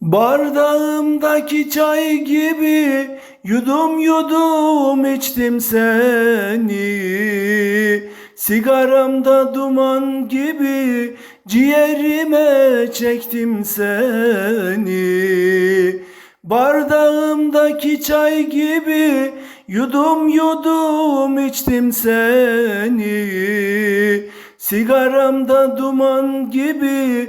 Bardağımdaki çay gibi yudum yudum içtim seni. Sigaramda duman gibi ciğerime çektim seni. Bardağımdaki çay gibi yudum yudum içtim seni. Sigaramda duman gibi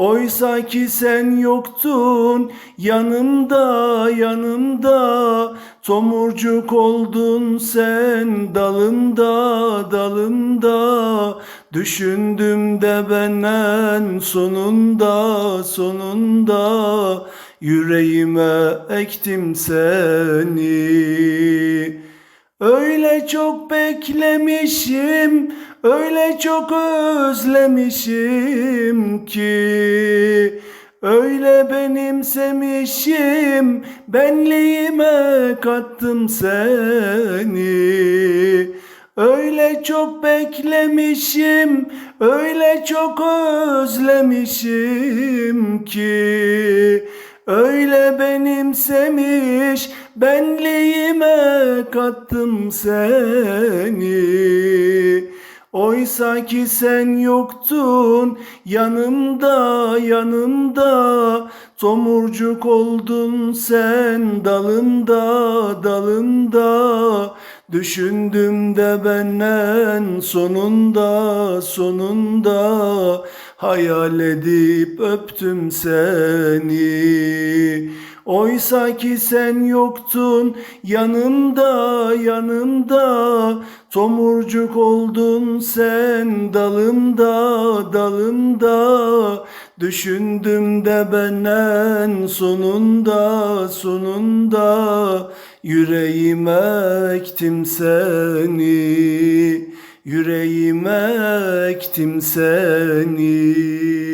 Oysa ki sen yoktun yanımda yanımda. Tomurcuk oldun sen dalımda dalımda Düşündüm de ben en sonunda sonunda. Yüreğime ektim seni Öyle çok beklemişim, öyle çok özlemişim ki. Öyle benimsemişim, benliğime kattım seni. Öyle çok beklemişim, öyle çok özlemişim ki. Öyle benimsemiş benliğime kattım seni. Oysa ki sen yoktun yanımda yanımda. Tomurcuk oldun sen dalımda dalımda Düşündüm de ben en sonunda sonunda. Hayal edip öptüm seni Oysa ki sen yoktun yanımda yanımda. Tomurcuk oldun sen dalımda dalımda. Düşündüm de ben en sonunda sonunda. Yüreğime ektim seni Yüreğime ektim seni